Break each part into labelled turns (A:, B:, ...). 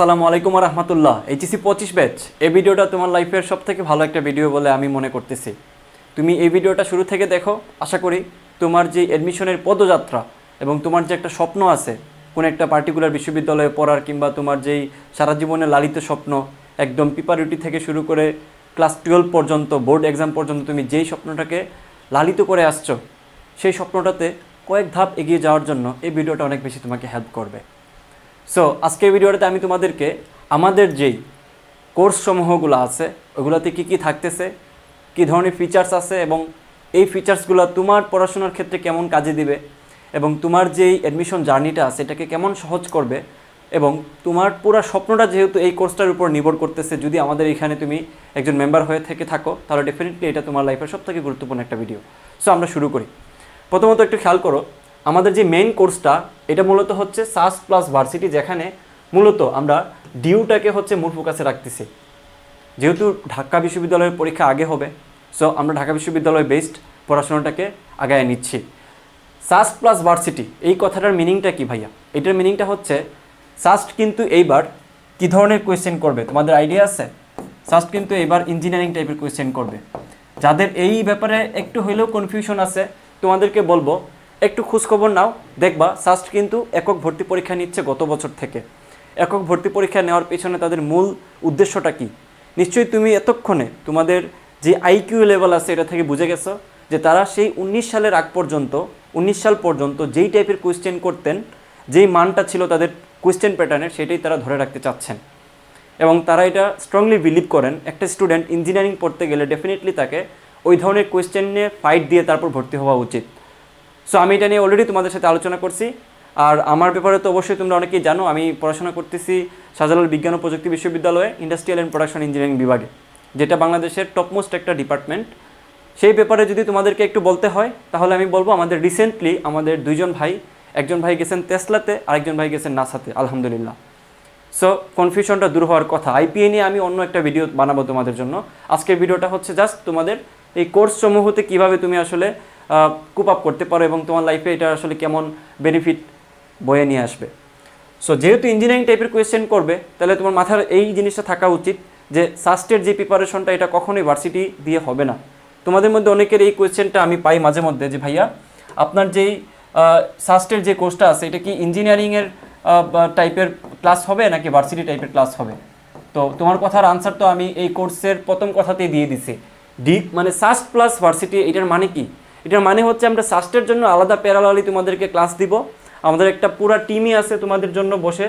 A: আসসালামু আলাইকুম আর রহমতুল্লাহ। এইচএসি পঁচিশ ব্যাচ। এই ভিডিওটা তোমার লাইফের সব থেকে ভালো একটা ভিডিও বলে আমি মনে করতেছি। তুমি এই ভিডিওটা শুরু থেকে দেখো, আশা করি তোমার যে অ্যাডমিশনের পদযাত্রা এবং তোমার যে একটা স্বপ্ন আছে, কোনো একটা পার্টিকুলার বিশ্ববিদ্যালয়ে পড়ার কিংবা তোমার যেই সারা জীবনে লালিত স্বপ্ন, একদম পিপারিটি থেকে শুরু করে ক্লাস টুয়েলভ পর্যন্ত বোর্ড এক্সাম পর্যন্ত তুমি যেই স্বপ্নটাকে লালিত করে আসছো, সেই স্বপ্নটাতে কয়েক ধাপ এগিয়ে যাওয়ার জন্য এই ভিডিওটা অনেক বেশি তোমাকে হেল্প করবে। সো আজকের ভিডিওটাতে আমি তোমাদেরকে আমাদের যেই কোর্স সমূহগুলো আছে, ওগুলোতে কি কি থাকতেছে, কি ধরনের ফিচার্স আছে এবং এই ফিচার্সগুলো তোমার পড়াশোনার ক্ষেত্রে কেমন কাজে দিবে এবং তোমার যেই অ্যাডমিশন জার্নিটা আছে, এটাকে কেমন সহজ করবে এবং তোমার পুরো স্বপ্নটা যেহেতু এই কোর্সটার উপর নির্ভর করতেছে, যদি আমাদের এখানে তুমি একজন মেম্বার হয়ে থেকে থাকো, তাহলে ডেফিনেটলি এটা তোমার লাইফের সব থেকে গুরুত্বপূর্ণ একটা ভিডিও সো আমরা শুরু করি। প্রথমত একটু খেয়াল করো আমাদের যে মেইন কোর্সটা এটা মূলত হচ্ছে সাস প্লাস ভার্সিটি যেখানে মূলত আমরা ডিউটাকে হচ্ছে মূল ফোকাসে রাখতেছি। যেহেতু ঢাকা বিশ্ববিদ্যালয়ের পরীক্ষা আগে হবে সো আমরা ঢাকা বিশ্ববিদ্যালয় বেসড পড়াশোনাটাকে আগায় নিচ্ছি। সাস প্লাস ভার্সিটি এই কথাটার মিনিংটা কি ভাইয়া? এটার মিনিংটা হচ্ছে সাস্ট কিন্তু এইবার কি ধরনের কোয়েশ্চেন করবে? তোমাদের আইডিয়া আছে? সাস্ট কিন্তু এবার ইঞ্জিনিয়ারিং টাইপের কোয়েশ্চেন করবে। যাদের এই ব্যাপারে একটু হইলেও কনফিউশন আছে, তোমাদেরকে বলব একটু খোঁজখবর নাও, দেখবা সাস্ট কিন্তু একক ভর্তি পরীক্ষা নিচ্ছে গত বছর থেকে। একক ভর্তি পরীক্ষা নেওয়ার পেছনে তাদের মূল উদ্দেশ্যটা কি? নিশ্চয়ই তুমি এতক্ষণে তোমাদের যে আইকিউ লেভেল আছে এটা থেকে বুঝে গেছো যে তারা সেই উনিশ সালের আগ পর্যন্ত, উনিশ সাল পর্যন্ত যেই টাইপের কোয়েশ্চেন করতেন, যেই মানটা ছিল তাদের কোয়েশ্চেন প্যাটার্নের সেটাই তারা ধরে রাখতে চাচ্ছেন। এবং তারা এটা স্ট্রংলি বিলিভ করেন, একটা স্টুডেন্ট ইঞ্জিনিয়ারিং পড়তে গেলে ডেফিনেটলি তাকে ওই ধরনের কোয়েশ্চেন নিয়ে ফাইট দিয়ে তারপর ভর্তি হওয়া উচিত। সো আমি এটা নিয়ে অলরেডি তোমাদের সাথে আলোচনা করছি। আর আমার ব্যাপারে তো অবশ্যই তোমরা অনেকেই জানো, আমি পড়াশোনা করতেছি শাহজালাল বিজ্ঞান ও প্রযুক্তি বিশ্ববিদ্যালয়ে ইন্ডাস্ট্রিয়াল অ্যান্ড প্রোডাকশন ইঞ্জিনিয়ারিং বিভাগে, যেটা বাংলাদেশের টপমোস্ট একটা ডিপার্টমেন্ট সেই ব্যাপারে যদি তোমাদেরকে একটু বলতে হয়, তাহলে আমি বলব আমাদের রিসেন্টলি আমাদের দুইজন ভাই, একজন ভাই গেছেন তেসলাতে, আরেকজন ভাই গেছেন নাসাতে, আলহামদুলিল্লাহ। সো কনফিউশনটা দূর হওয়ার কথা। আইপিএ নিয়ে আমি অন্য একটা ভিডিও বানাবো তোমাদের জন্য। আজকের ভিডিওটা হচ্ছে জাস্ট তোমাদের এই কোর্স সমূহতে কীভাবে তুমি আসলে কুপ আপ করতে পারো এবং তোমার লাইফে এটা আসলে কেমন বেনিফিট বয়ে নিয়ে আসবে। সো যেহেতু ইঞ্জিনিয়ারিং টাইপের কোয়েশ্চেন করবে, তাহলে তোমার মাথার এই জিনিসটা থাকা উচিত যে সাস্টের যে প্রিপারেশনটা এটা কখনোই ভার্সিটি দিয়ে হবে না। তোমাদের মধ্যে অনেকের এই কোয়েশ্চেনটা আমি পাই মাঝে মধ্যে যে, ভাইয়া, আপনার যেই সাস্টের যে কোর্সটা আছে, এটা কি ইঞ্জিনিয়ারিংয়ের টাইপের ক্লাস হবে নাকি ভার্সিটি টাইপের ক্লাস হবে? তো তোমার কথার আনসার তো আমি এই কোর্সের প্রথম কথাতেই দিয়ে দিছি। ডি মানে সাস্ট প্লাস ভার্সিটি এটার মানে কি? এটার মানে হচ্ছে আমরা সাস্টের জন্য আলাদা প্যারালালি তোমাদেরকে ক্লাস দিব। আমাদের একটা পুরো টিমই আছে তোমাদের জন্য বসে,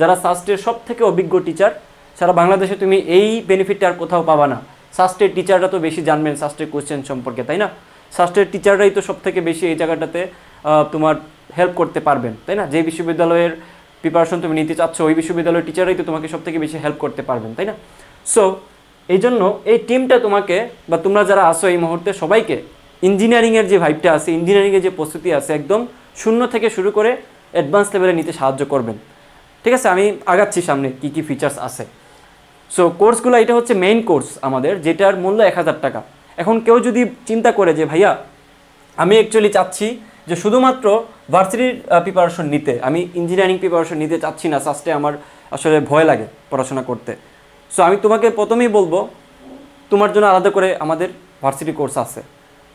A: যারা সাস্টের সব থেকে অভিজ্ঞ টিচার সারা বাংলাদেশে তুমি এই বেনিফিটটা আর কোথাও পাবা না। সাস্টের টিচাররা তো বেশি জানবেন সাস্টের কোয়েশ্চেন সম্পর্কে, তাই না? সাস্টের টিচাররাই তো সব থেকে বেশি এই জায়গাটাতে তোমার হেল্প করতে পারবেন, তাই না? যে বিশ্ববিদ্যালয়ের প্রিপারেশন তুমি নিতে চাচ্ছ, ওই বিশ্ববিদ্যালয়ের টিচাররাই তো তোমাকে সব থেকে বেশি হেল্প করতে পারবেন, তাই না? সো এই জন্য এই টিমটা তোমাকে বা তোমরা যারা আসো এই মুহূর্তে সবাইকে ইঞ্জিনিয়ারিংয়ের যে ভাইবটা আছে, ইঞ্জিনিয়ারিংয়ের যে প্রস্তুতি আছে, একদম শূন্য থেকে শুরু করে অ্যাডভান্স লেভেলে নিতে সাহায্য করবেন। ঠিক আছে? আমি আগাচ্ছি সামনে কি কি ফিচার্স আছে। সো কোর্সগুলো এটা হচ্ছে মেইন কোর্স আমাদের, যেটার মূল্য এক হাজার টাকা। এখন কেউ যদি চিন্তা করে যে, ভাইয়া, আমি অ্যাকচুয়ালি চাচ্ছি যে শুধুমাত্র ভার্সিটির প্রিপারেশন নিতে, আমি ইঞ্জিনিয়ারিং প্রিপারেশন নিতে চাচ্ছি না সাস্টে আমার আসলে ভয় লাগে পড়াশোনা করতে। সো আমি তোমাকে প্রথমেই বলব, তোমার জন্য আলাদা করে আমাদের ভার্সিটি কোর্স আছে।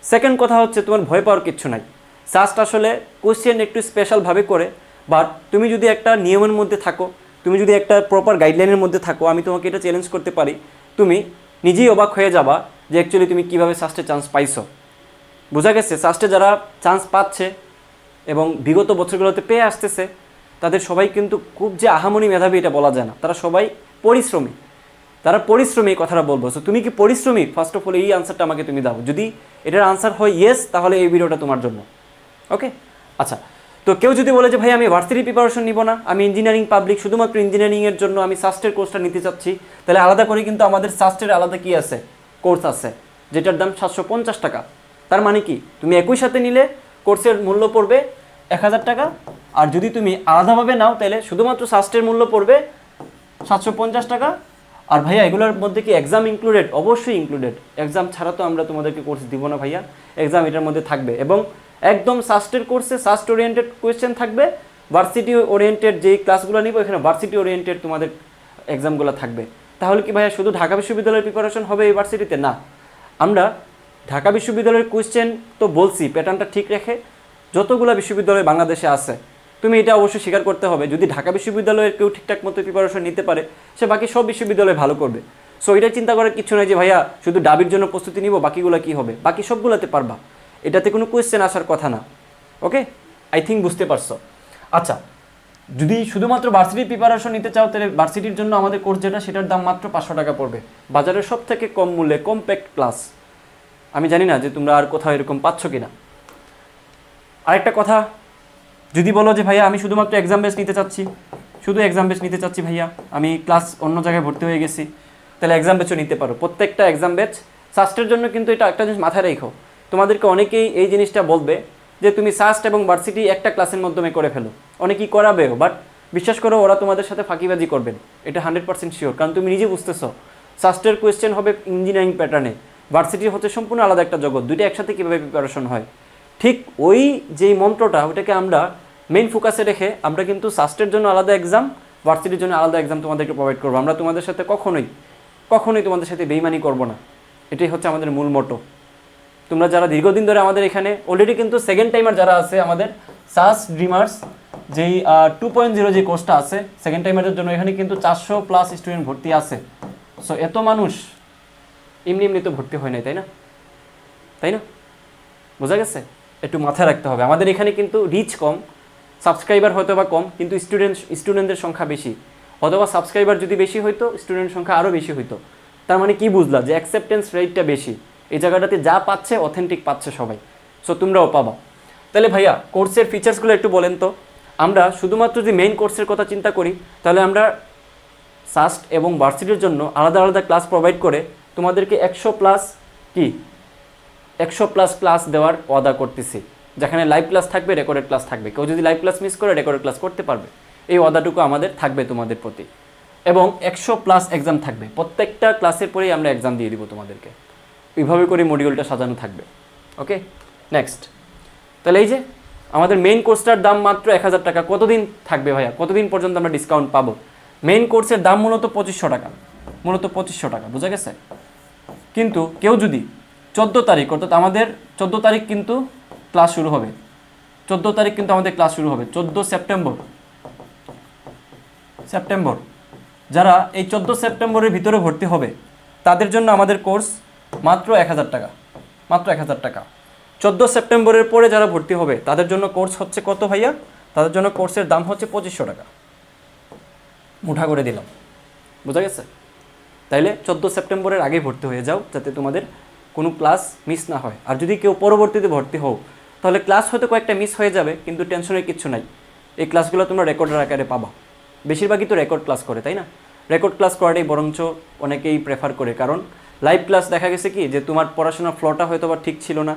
A: সেকেন্ড কথা হচ্ছে তোমার ভয় পাওয়ার কিচ্ছু নাই। সাস্ট আসলে কোশ্চেন একটু স্পেশালভাবে করে বাট তুমি যদি একটা নিয়মের মধ্যে থাকো, তুমি যদি একটা প্রপার গাইডলাইনের মধ্যে থাকো, আমি তোমাকে এটা চ্যালেঞ্জ করতে পারি। তুমি নিজেই অবাক হয়ে যাবা যে অ্যাকচুয়ালি তুমি কীভাবে সাস্টে চান্স পাইছো। বোঝা গেছে সাস্টে যারা চান্স পাচ্ছে এবং বিগত বছরগুলোতে পেয়ে আসতেছে, তাদের সবাই কিন্তু খুব যে আহামনি মেধাবী এটা বলা যায় না। তারা সবাই পরিশ্রমী। তারা পরিশ্রমী কথাটা বলব। সো তুমি কি পরিশ্রমী? ফার্স্ট অফ অল এই আনসারটা আমাকে তুমি দাও। যদি এটার আনসার হয় ইয়েস তাহলে এই ভিডিওটা তোমার জন্য। ওকে আচ্ছা। তো কেউ যদি বলে যে, ভাই, আমি ভার্সিটি প্রিপারেশন নিব না। আমি ইঞ্জিনিয়ারিং পাবলিক শুধুমাত্র ইঞ্জিনিয়ারিংয়ের জন্য আমি সাস্টের কোর্সটা নিতে চাচ্ছি। তাহলে আলাদা করে কিন্তু আমাদের সাস্টের আলাদা কি আছে? কোর্স আছে। যেটার দাম সাতশো পঞ্চাশ টাকা। তার মানে কি? তুমি একই সাথে নিলে কোর্সের মূল্য পড়বে এক হাজার টাকা। আর যদি তুমি আলাদাভাবে নাও, তাহলে শুধুমাত্র সাস্টের মূল্য পড়বে সাতশো পঞ্চাশ টাকা। আর ভাইয়া, এগুলোর মধ্যে কি এক্সাম ইনক্লুডেড অবশ্যই ইনক্লুডেড এক্সাম ছাড়া তো আমরা তোমাদেরকে কোর্স দিব না ভাইয়া। এক্সাম এটার মধ্যে থাকবে এবং একদম সাস্টের কোর্সে সাস্ট ওরিয়েন্টেড কোয়েশ্চেন থাকবে। ভার্সিটি ওরিয়েন্টেড যেই ক্লাসগুলো নিব, এখানে ভার্সিটি ওরিয়েন্টেড তোমাদের এক্সামগুলো থাকবে। তাহলে কি ভাইয়া, শুধু ঢাকা বিশ্ববিদ্যালয়ের প্রিপারেশন হবে ইউনিভার্সিটিতে না। আমরা ঢাকা বিশ্ববিদ্যালয়ের কোয়েশ্চেন তো বলছি প্যাটার্নটা ঠিক রেখে যতগুলো বিশ্ববিদ্যালয় বাংলাদেশে আছে তুমি এটা অবশ্যই স্বীকার করতে হবে। যদি ঢাকা বিশ্ববিদ্যালয়ের কেউ ঠিকঠাক মতো প্রিপারেশন নিতে পারে, সে বাকি সব বিশ্ববিদ্যালয় ভালো করবে। সো এটা চিন্তা করার কিছু নয় যে, ভাইয়া, শুধু ডাবির জন্য প্রস্তুতি নিব, বাকিগুলো কি হবে? বাকি সবগুলোতে পারবা। এটাতে কোনো কোয়েশ্চেন আসার কথা না। ওকে আই থিঙ্ক বুঝতে পারছ। আচ্ছা যদি শুধুমাত্র ভার্সিটি প্রিপারেশন নিতে চাও, তাহলে ভার্সিটির জন্য আমাদের কোর্স যেটা, সেটার দাম মাত্র পাঁচশো টাকা পড়বে। বাজারের সব থেকে কম মূল্যে কম্প্যাক্ট ক্লাস আমি জানি না যে তোমরা আর কোথাও এরকম পাচ্ছ কিনা। আরেকটা কথা যদি বলো যে ভাইয়া, আমি শুধুমাত্র এক্সাম বেস নিতে চাচ্ছি। শুধু এক্সাম বেস নিতে চাচ্ছি ভাইয়া। আমি ক্লাস অন্য জায়গায় ভর্তি হয়ে গেছি। তাহলে এক্সাম বেচও নিতে পারো। প্রত্যেকটা এক্সাম বেচ সাস্টের জন্য কিন্তু এটা একটা জিনিস মাথায় রেখো। তোমাদেরকে অনেকেই এই জিনিসটা বলবে যে তুমি সাস্ট এবং ভার্সিটি একটা ক্লাসের মাধ্যমে করে ফেলো। অনেকেই করাবেও বাট বিশ্বাস করো, ওরা তোমাদের সাথে ফাঁকিবাজি করবেন এটা হান্ড্রেড পার্সেন্ট শিওর কারণ তুমি নিজে বুঝতেছো সাস্টের কোয়েশ্চেন হবে ইঞ্জিনিয়ারিং প্যাটার্নে ভার্সিটি হচ্ছে সম্পূর্ণ আলাদা একটা জগৎ, দুইটা একসাথে কীভাবে প্রিপারেশন হয়? ঠিক ওই যেই মন্ত্রটা ওটাকে আমরা মেইন ফোকাসে রেখে আমরা কিন্তু সাস্টের জন্য আলাদা এক্সাম ভার্সিটির জন্য আলাদা এক্সাম তোমাদেরকে প্রোভাইড করব। আমরা তোমাদের সাথে কখনোই কখনোই তোমাদের সাথে বেইমানি করব না। এটাই হচ্ছে আমাদের মূল মোটো তোমরা যারা দীর্ঘদিন ধরে আমাদের এখানে অলরেডি কিন্তু সেকেন্ড টাইমার যারা আছে আমাদের সাস ড্রিমার্স যেই টু পয়েন্ট জিরো যে কোর্সটা আছে সেকেন্ড টাইমারের জন্য এখানে কিন্তু চারশো প্লাস স্টুডেন্ট ভর্তি আছে। সো এত মানুষ এমনি এমনি তো ভর্তি হয় নাই, তাই না? তাই না? বোঝা গেছে? একটু মাথায় রাখতে হবে। আমাদের এখানে কিন্তু রিচ কম সাবস্ক্রাইবার হয়তো বা কম, কিন্তু স্টুডেন্ট স্টুডেন্টদের সংখ্যা বেশি। অথবা সাবস্ক্রাইবার যদি বেশি হইতো স্টুডেন্ট সংখ্যা আরও বেশি হইতো। তার মানে কি বুঝলা? যে অ্যাকসেপ্টেন্স রেটটা বেশি। এই জায়গাটাতে যা পাচ্ছে অথেন্টিক পাচ্ছে সবাই। সো তোমরাও পাবা। তাহলে ভাইয়া কোর্সের ফিচার্সগুলো একটু বলেন তো। আমরা শুধুমাত্র যদি মেইন কোর্সের কথা চিন্তা করি, তাহলে আমরা সাস্ট এবং ভার্সিটির জন্য আলাদা আলাদা ক্লাস প্রোভাইড করে তোমাদেরকে একশো প্লাস কি একশো প্লাস ক্লাস দেওয়ার ওয়াদা করতেছি, যেখানে লাইভ ক্লাস থাকবে রেকর্ডেড ক্লাস থাকবে। কেউ যদি লাইভ ক্লাস মিস করে রেকর্ডেড ক্লাস করতে পারবে। এই ওয়াদাটুকু আমাদের থাকবে তোমাদের প্রতি। এবং একশো প্লাস এক্সাম থাকবে। প্রত্যেকটা ক্লাসের পরেই আমরা এক্সাম দিয়ে দিব তোমাদেরকে। এইভাবে করে মডিউলটা সাজানো থাকবে। ওকে নেক্সট তাহলে এই যে, আমাদের মেইন কোর্সটার দাম মাত্র এক হাজার টাকা। কতদিন থাকবে ভাইয়া? কতদিন পর্যন্ত আমরা ডিসকাউন্ট পাবো? মেইন কোর্সের দাম মূলত পঁচিশশো টাকা। মূলত পঁচিশশো টাকা, বোঝা গেছে? কিন্তু কেউ যদি চোদ্দ তারিখ, অর্থাৎ আমাদের চোদ্দ তারিখ কিন্তু ক্লাস শুরু হবে। চোদ্দ তারিখ কিন্তু আমাদের ক্লাস শুরু হবে, চোদ্দ সেপ্টেম্বর। সেপ্টেম্বর। যারা এই চোদ্দ সেপ্টেম্বরের ভিতরে ভর্তি হবে, তাদের জন্য আমাদের কোর্স মাত্র এক হাজার টাকা, মাত্র এক হাজার টাকা। চোদ্দ সেপ্টেম্বরের পরে যারা ভর্তি হবে, তাদের জন্য কোর্স হচ্ছে কত ভাইয়া? তাদের জন্য কোর্সের দাম হচ্ছে পঁচিশশো টাকা। মুঠা করে দিলাম। বোঝা গেছে? তাইলে চোদ্দ সেপ্টেম্বরের আগে ভর্তি হয়ে যাও, যাতে তোমাদের কোনো ক্লাস মিস না হয়। আর যদি কেউ পরবর্তীতে ভর্তি হও, তাহলে ক্লাস হয়তো কয়েকটা মিস হয়ে যাবে, কিন্তু টেনশনের কিচ্ছু নাই। এই ক্লাসগুলো তোমরা রেকর্ডের আকারে পাবা। বেশিরভাগই তো রেকর্ড ক্লাস করে, তাই না? রেকর্ড ক্লাস করাটাই বরঞ্চ অনেকেই প্রেফার করে। কারণ লাইভ ক্লাস দেখা গেছে কি, যে তোমার পড়াশোনার ফ্লোটা হয়তো বা ঠিক ছিল না,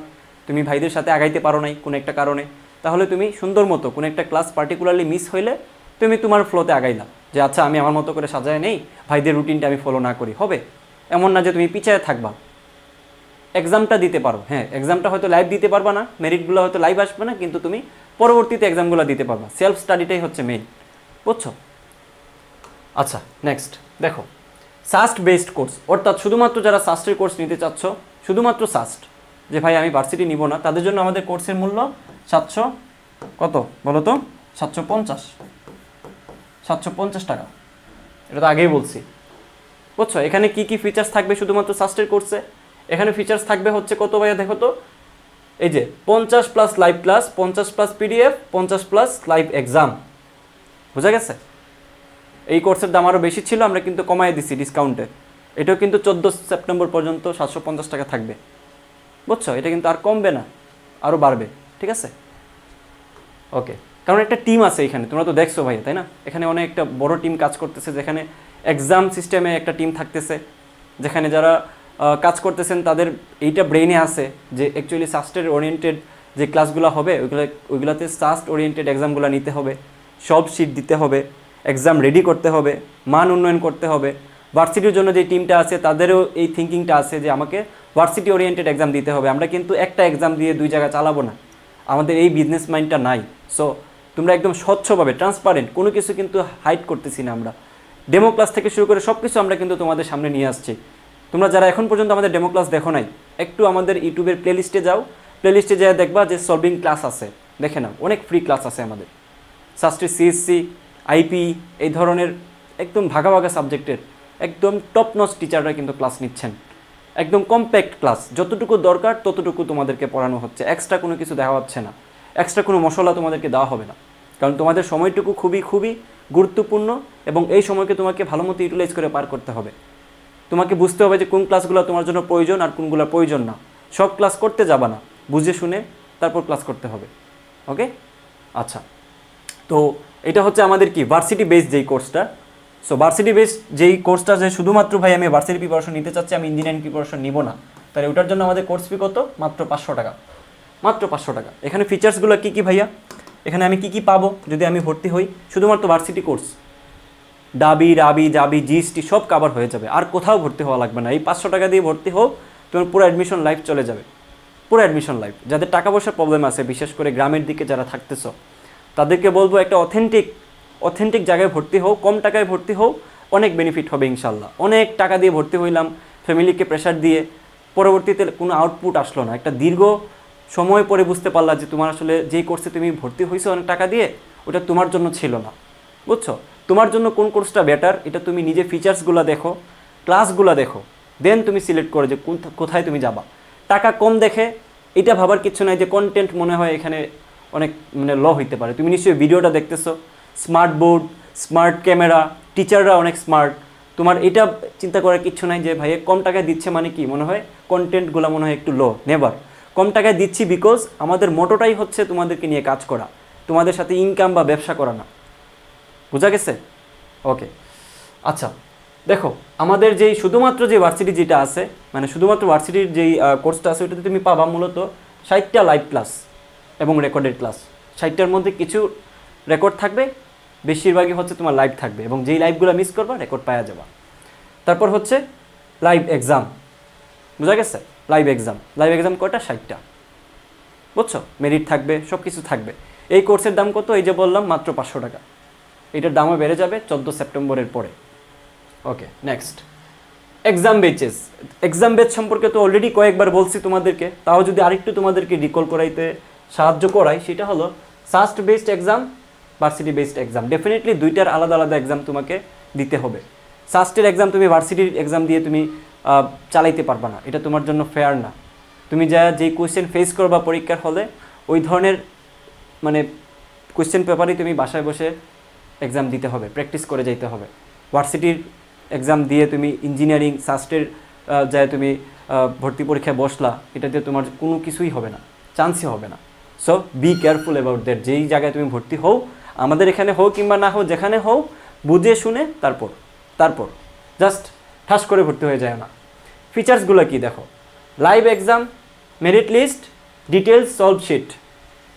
A: তুমি ভাইদের সাথে আগাইতে পারো নাই কোনো একটা কারণে, তাহলে তুমি সুন্দর মতো কোনো একটা ক্লাস পার্টিকুলারলি মিস হইলে তুমি তোমার ফ্লোতে আগাইলা, যে আচ্ছা আমি আমার মতো করে সাজায় নেই, ভাইদের রুটিনটা আমি ফলো না করি। হবে? এমন না যে তুমি পিছায় থাকবা। এক্সামটা দিতে পারো। হ্যাঁ এক্সামটা হয়তো লাইভ দিতে পারবা না মেরিটগুলো হয়তো লাইভ আসবে না, কিন্তু তুমি পরবর্তীতে এক্সামগুলো দিতে পারবা। সেলফ স্টাডিটাই হচ্ছে মেইন বুঝছ? আচ্ছা নেক্সট দেখো। সাস্ট বেসড কোর্স অর্থাৎ শুধুমাত্র যারা সাস্টের কোর্স নিতে চাচ্ছ, শুধুমাত্র সাস্ট যে ভাই আমি ভার্সিটি নিব না, তাদের জন্য আমাদের কোর্সের মূল্য সাতশো কত? বলো তো? সাতশো পঞ্চাশ। সাতশো পঞ্চাশ টাকা। এটা তো আগেই বলছি। বুঝছ? এখানে কি কি ফিচার্স থাকবে শুধুমাত্র সাস্টের কোর্সে এখানে ফিচার্স থাকবে হচ্ছে কত ভাইয়া দেখো তো? এই যে, পঞ্চাশ প্লাস লাইভ ক্লাস পঞ্চাশ প্লাস পিডিএফ পঞ্চাশ প্লাস লাইভ এক্সাম বোঝা গেছে? এই কোর্সের দাম আরও বেশি ছিল, আমরা কিন্তু কমাই দিছি ডিসকাউন্টে এটাও কিন্তু চোদ্দ সেপ্টেম্বর পর্যন্ত সাতশো পঞ্চাশ টাকা থাকবে। বুঝছ? এটা কিন্তু আর কমবে না আরও বাড়বে, ঠিক আছে? ওকে কারণ একটা টিম আছে এখানে, তোমরা তো দেখছ ভাই তাই না? এখানে অনেক একটা বড় টিম কাজ করতেছে, যেখানে এক্সাম সিস্টেমে একটা টিম থাকতেছে, যেখানে যারা কাজ করতেছেন, তাদের এইটা ব্রেইনে আছে যে অ্যাকচুয়ালি সাস্টের ওরিয়েন্টেড যে ক্লাসগুলো হবে, ওইগুলো ওইগুলোতে সাস্ট ওরিয়েন্টেড এক্সামগুলো নিতে হবে, সব শিট দিতে হবে এক্সাম রেডি করতে হবে, মান উন্নয়ন করতে হবে। ভার্সিটির জন্য যে টিমটা আছে, তাদেরও এই থিঙ্কিংটা আছে যে আমাকে ভার্সিটি ওরিয়েন্টেড এক্সাম দিতে হবে। আমরা কিন্তু একটা এক্সাম দিয়ে দুই জায়গা চালাবো না। আমাদের এই বিজনেস মাইন্ডটা নাই। সো তোমরা একদম স্বচ্ছভাবে ট্রান্সপারেন্ট কোনো কিছু কিন্তু হাইড করতেছি না আমরা। ডেমো ক্লাস থেকে শুরু করে সব কিছু আমরা কিন্তু তোমাদের সামনে নিয়ে আসছি। তোমরা যারা এখন পর্যন্ত আমাদের ডেমো ক্লাস দেখো নাই, একটু আমাদের ইউটিউবের প্লেলিস্টে যাও। প্লেলিস্টে যেয়ে দেখবা যে সলভিং ক্লাস আছে। দেখে নাও, অনেক ফ্রি ক্লাস আছে আমাদের। শাস্ত্রী সিএসসি আইপি এই ধরনের একদম ভাগা ভাগা সাবজেক্টের একদম টপ নচ টিচাররা কিন্তু ক্লাস নিচ্ছেন। একদম কম্প্যাক্ট ক্লাস যতটুকু দরকার ততটুকু তোমাদেরকে পড়ানো হচ্ছে। এক্সট্রা কোনো কিছু দেওয়া হচ্ছে না। এক্সট্রা কোনো মশলা তোমাদেরকে দেওয়া হবে না। কারণ তোমাদের সময়টুকু খুবই খুবই গুরুত্বপূর্ণ এবং এই সময়কে তোমাকে ভালো মতো ইউটিলাইজ করে পার করতে হবে। তোমাকে বুঝতে হবে যে কোন ক্লাসগুলো তোমার জন্য প্রয়োজন আর কোনগুলো প্রয়োজন না। সব ক্লাস করতে যাবা না। বুঝে শুনে তারপর ক্লাস করতে হবে। ওকে আচ্ছা। তো এটা হচ্ছে আমাদের কি? ভার্সিটি বেস যেই কোর্সটা সো ভার্সিটি বেস যেই কোর্সটা যে শুধুমাত্র ভাই আমি ভার্সিটি প্রিপারেশন নিতে চাচ্ছি, আমি ইঞ্জিনিয়ারিং প্রিপারেশন নিব না। তাহলে ওটার জন্য আমাদের কোর্স ফি কত? মাত্র পাঁচশো টাকা। মাত্র পাঁচশো টাকা। এখানে ফিচার্সগুলো কী কী ভাইয়া? এখানে আমি কি কি পাবো? যদি আমি ভর্তি হই, শুধুমাত্র ভার্সিটি কোর্স ডাবি, রাবি, জাবি, জিএসটি সব কাভার হয়ে যাবে। আর কোথাও ভর্তি হওয়া লাগবে না। এই পাঁচশো টাকা দিয়ে ভর্তি হোক তোমার পুরো অ্যাডমিশন লাইফ চলে যাবে। পুরো অ্যাডমিশন লাইফ যাদের টাকা পয়সার প্রবলেম আছে, বিশেষ করে গ্রামের দিকে যারা থাকতেছ, তাদেরকে বলব একটা অথেন্টিক অথেন্টিক জায়গায় ভর্তি হও, কম টাকায় ভর্তি হও, অনেক বেনিফিট হবে ইনশাল্লাহ। অনেক টাকা দিয়ে ভর্তি হইলাম ফ্যামিলিকে প্রেশার দিয়ে, পরবর্তীতে কোনো আউটপুট আসলো না। একটা দীর্ঘ সময় পরে বুঝতে পারলা যে তোমার আসলে যেই কোর্সে তুমি ভর্তি হয়েছো অনেক টাকা দিয়ে, ওটা তোমার জন্য ছিল না। বুঝছ? তোমার জন্য কোন কোর্সটা বেটার এটা তুমি নিজে ফিচার্সগুলো দেখো ক্লাসগুলো দেখো দেন তুমি সিলেক্ট করো যে কোন কোথায় তুমি যাবা। টাকা কম দেখে, এটা ভাবার কিছু নাই যে কন্টেন্ট মনে হয় এখানে অনেক মানে ল হইতে পারে। তুমি নিশ্চয়ই ভিডিওটা দেখতেছো স্মার্ট বোর্ড স্মার্ট ক্যামেরা টিচাররা অনেক স্মার্ট তোমার এটা চিন্তা করার কিছু নাই যে ভাইয়া কম টাকায় দিচ্ছে মানে কি? মনে হয় কন্টেন্টগুলো মনে হয় একটু লো নেভার কম টাকায় দিচ্ছি বিকজ আমাদের মোটোটাই হচ্ছে তোমাদেরকে নিয়ে কাজ করা, তোমাদের সাথে ইনকাম বা ব্যবসা করা না। বোঝা গেছে? ওকে আচ্ছা দেখো, আমাদের যেই শুধুমাত্র যে ভার্সিটি যেটা আছে মানে শুধুমাত্র ভার্সিটির যেই কোর্সটা আছে ওইটাতে তুমি পাবা মূলত ষাটটা লাইভ ক্লাস এবং রেকর্ডেড ক্লাস ষাটটার মধ্যে কিছু রেকর্ড থাকবে, বেশিরভাগই হচ্ছে তোমার লাইভ থাকবে এবং যেই লাইভগুলো মিস করবা রেকর্ড পাওয়া যাবা। তারপর হচ্ছে লাইভ এক্সাম বোঝা গেছে? লাইভ এক্সাম লাইভ এক্সাম কয়টা? ষাটটা। বুঝছ? মেরিট থাকবে সব কিছু থাকবে। এই কোর্সের দাম কত? এই যে বললাম, মাত্র পাঁচশো টাকা। এটার দামও বেড়ে যাবে চোদ্দ সেপ্টেম্বরের পরে। Okay next exam batches exam batch সম্পর্কে তো অলরেডি কয়েকবার বলছি তোমাদেরকে। তাও যদি আরেকটু তোমাদেরকে রিকল করাইতে সাহায্য করাই, সেটা হলো SUST based exam varsity based exam definitely দুইটার আলাদা আলাদা এক্সাম তোমাকে দিতে হবে। সাস্টের এক্সাম তুমি ভার্সিটির এক্সাম দিয়ে তুমি চালাইতে পারবা না। এটা তোমার জন্য ফেয়ার না। তুমি যা যেই কোয়েশ্চেন ফেস করবা পরীক্ষার হলে, ওই ধরনের মানে কোয়েশ্চেন পেপারই তুমি বাসায় বসে এক্সাম দিতে হবে প্র্যাকটিস করে যেতে হবে। ভার্সিটির এক্সাম দিয়ে তুমি ইঞ্জিনিয়ারিং সাস্টের যায় তুমি ভর্তি পরীক্ষায় বসলা এটা দিয়ে তোমার কোনো কিছুই হবে না চান্সই হবে না। So be careful about that যেই জায়গায় তুমি ভর্তি হও, আমাদের এখানে হোক কিংবা না হোক যেখানে হোক বুঝে, শুনে, তারপর তারপর। জাস্ট ঠাস করে ভর্তি হয়ে যায় না। ফিচার্সগুলো কি দেখো? Live exam merit list details solve sheet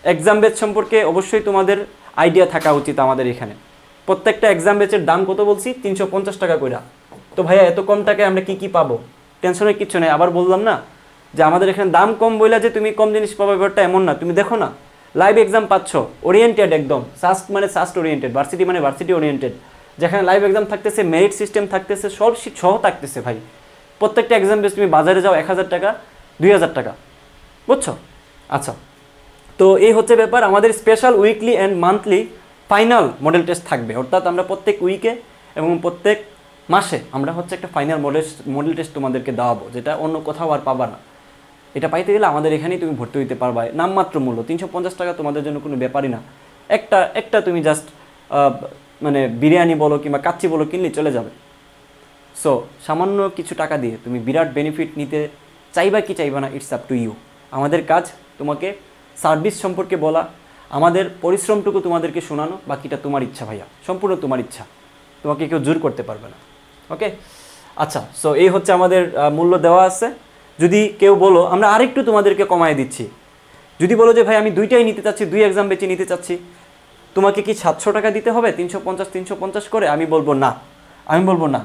A: exam batch সম্পর্কে অবশ্যই তোমাদের আইডিয়া থাকা উচিত আমাদের এখানে। প্রত্যেকটা এক্সাম বেচের দাম কত বলছি? তিনশো পঞ্চাশ টাকা কইরা। তো ভাইয়া, এত কম টাকায় আমরা কি কি পাবো? টেনশনের কিছু নেই। আবার বললাম না যে আমাদের এখানে দাম কম বইলা যে তুমি কম জিনিস পাবো, ব্যাপারটা এমন না। তুমি দেখো না লাইভ এক্সাম পাচ্ছ ওরিয়েন্টেড একদম। সাস্ট মানে সাস্ট ওরিয়েন্টেড ভার্সিটি মানে ভার্সিটি ওরিয়েন্টেড যেখানে লাইভ এক্সাম থাকতেছে মেরিট সিস্টেম থাকতেছে, সব সহ থাকতেছে ভাই। প্রত্যেকটা এক্সাম বেস তুমি বাজারে যাও এক হাজার টাকা, দুই হাজার টাকা। বুঝছ? আচ্ছা। তো এই হচ্ছে ব্যাপার। আমাদের special weekly and monthly final model test থাকবে। অর্থাৎ আমরা প্রত্যেক উইকে এবং প্রত্যেক মাসে আমরা হচ্ছে একটা ফাইনাল মডেল মডেল টেস্ট তোমাদেরকে দেওয়াবো, যেটা অন্য কোথাও আর পাবা না। এটা পাইতে গেলে আমাদের এখানেই তুমি ভর্তি হইতে পারবা। নামমাত্র মূল্য, তিনশো পঞ্চাশ টাকা তোমাদের জন্য কোনো ব্যাপারই না। একটা একটা তুমি জাস্ট মানে বিরিয়ানি বলো কিংবা কাচ্চি বলো কিনলে চলে যাবে। সো সামান্য কিছু টাকা দিয়ে তুমি বিরাট বেনিফিট নিতে চাইবা কি চাইবা না ইটস আপ টু ইউ আমাদের কাজ তোমাকে সার্ভিস সম্পর্কে বলা আমাদের পরিশ্রমটুকু তোমাদেরকে শোনানো, বাকিটা তোমার ইচ্ছা ভাইয়া। সম্পূর্ণ তোমার ইচ্ছা। তোমাকে কেউ জোর করতে পারবে না। ওকে আচ্ছা সো এই হচ্ছে আমাদের মূল্য দেওয়া আছে। যদি কেউ বলো, আমরা আরেকটু তোমাদেরকে কমায় দিচ্ছি। যদি বলো যে, ভাই, আমি দুইটাই নিতে চাচ্ছি, দুই এক্সাম বেঁচে নিতে চাচ্ছি, তোমাকে কি সাতশো টাকা দিতে হবে? তিনশো পঞ্চাশ তিনশো পঞ্চাশ করে? আমি বলব, না। আমি বলব, না।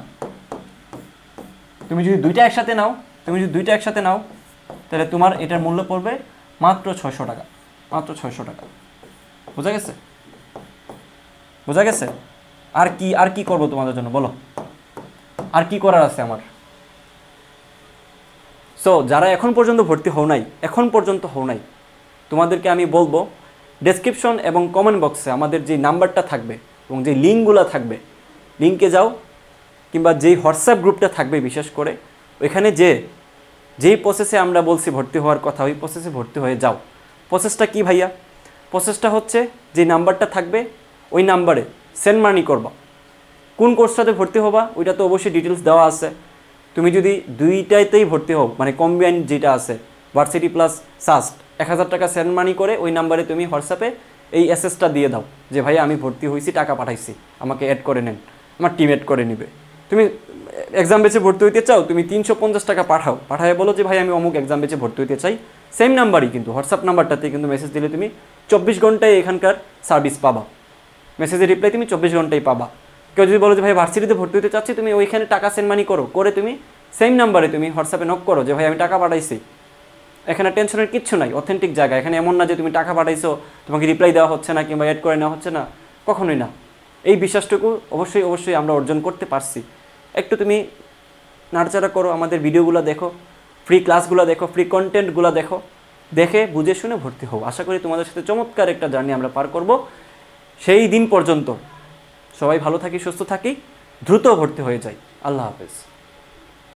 A: তুমি যদি দুইটা একসাথে নাও, তুমি যদি দুইটা একসাথে নাও, তাহলে তোমার এটার মূল্য পড়বে মাত্র ছয়শো টাকা। মাত্র ছয়শো টাকা। বোঝা গেছে? বোঝা গেছে? আর কি আর কি করব তোমাদের জন্য? বলো। আর কি করার আছে আমার? সো যারা এখন পর্যন্ত ভর্তি হও নাই, এখন পর্যন্ত হও নাই, তোমাদেরকে আমি বলব ডেসক্রিপশন এবং কমেন্ট বক্সে আমাদের যে নাম্বারটা থাকবে এবং যে লিঙ্কগুলো থাকবে, লিঙ্কে যাও, কিংবা যেই হোয়াটসঅ্যাপ গ্রুপটা থাকবে বিশেষ করে, ওইখানে যে, যেই প্রসেসে আমরা বলছি ভর্তি হওয়ার কথা, ওই প্রসেসে ভর্তি হয়ে যাও। প্রসেসটা কি ভাইয়া? প্রসেসটা হচ্ছে যে নাম্বারটা থাকবে ওই নাম্বারে। সেন্ড মানি করবা। কোন কোর্সটাতে ভর্তি হবা, ওইটা তো অবশ্যই ডিটেলস দেওয়া আছে। তুমি যদি দুইটাইতেই ভর্তি হও মানে কম্বাইন যেটা আছে ভার্সিটি প্লাস সাস্ট এক হাজার টাকা সেন্ড মানি করে ওই নাম্বারে তুমি হোয়াটসঅ্যাপে এই এসএসটা দিয়ে দাও, যে ভাই আমি ভর্তি হয়েছি, টাকা পাঠাইছি, আমাকে অ্যাড করে নেন, আমার টিম অ্যাড করে নিবে। তুমি এক্সাম বেচে ভর্তি হইতে চাও, তুমি তিনশো পঞ্চাশ টাকা পাঠাও পাঠায় বলো যে ভাই আমি অমুক এক্সাম বেচে ভর্তি হইতে চাই সেম নাম্বারই কিন্তু হোয়াটসঅ্যাপ নাম্বারটাতে কিন্তু মেসেজ দিলে তুমি চব্বিশ ঘন্টায় এখানকার সার্ভিস পাবা। মেসেজের রিপ্লাই তুমি চব্বিশ ঘন্টায় পাবা। কেউ যদি বলো যে, ভাই ভার্সিটিতে ভর্তি হতে চাচ্ছি, তুমি ওইখানে টাকা সেন্ড মানি করো। করে তুমি সেম নাম্বারে তুমি হোয়াটসঅ্যাপে নক করো যে, ভাই, আমি টাকা পাঠাইছি। এখানে টেনশনের কিচ্ছু নাই অথেন্টিক জায়গা। এখানে এমন না যে, তুমি টাকা পাঠাইছো, তোমাকে রিপ্লাই দেওয়া হচ্ছে না কিংবা অ্যাড করে নেওয়া হচ্ছে না। কখনোই না। এই বিশ্বাসটুকু অবশ্যই অবশ্যই আমরা অর্জন করতে পারছি। একটু তুমি নাড়াচাড়া করো, আমাদের ভিডিওগুলো দেখো। ফ্রি ক্লাসগুলো দেখো ফ্রি কন্টেন্টগুলো দেখো। দেখে, বুঝে শুনে ভর্তি হও। আশা করি তোমাদের সাথে চমৎকার একটা জার্নি আমরা পার করব। সেই দিন পর্যন্ত সবাই ভালো থাকি, সুস্থ থাকি, দ্রুত ভর্তি হয়ে যাই। আল্লাহ হাফেজ।